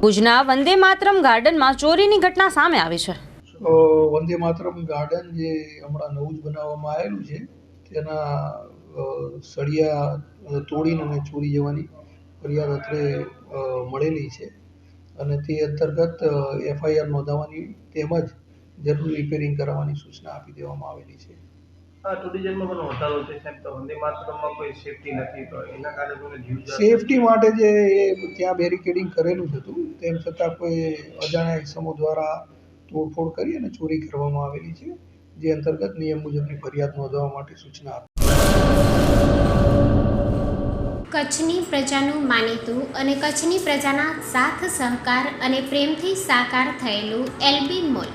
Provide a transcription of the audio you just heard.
ભુજના વંદે માતરમ ગાર્ડનમાં ચોરીની ઘટના સામે આવી છે. વંદે માતરમ ગાર્ડન જે હમણાં નવું જ બનાવવામાં આવેલું છે, તેના સળિયા તોડીને અને ચોરી જવાની ફરિયાદ અત્રે મળેલી છે. અને તે અંતર્ગત એફઆઈઆર નોંધાવવાની તેમજ જરૂરી રિપેરિંગ કરાવવાની સૂચના આપી દેવામાં આવેલી છે. આ ટુરિઝમમાં પણ વધારો છે સાહેબ તો વંદે માતરમમાં કોઈ સેફટી નથી તો એના કારણે કોઈ જીવ સેફટી માટે જે એ ત્યાં બેરિકેડિંગ કરેલું જ હતું તેમ છતાં કોઈ અજાણ્યા ઇસમો દ્વારા તોડફોડ કરી અને ચોરી કરવામાં આવેલી છે જે અંતર્ગત નિયમ મુજબની ફરિયાદ નોંધવા માટે સૂચના આપી. કચ્છની પ્રજાનું માનીતું અને કચ્છની પ્રજાના સાથ સહકાર અને પ્રેમથી સાકાર થયેલું એલબી મોલ.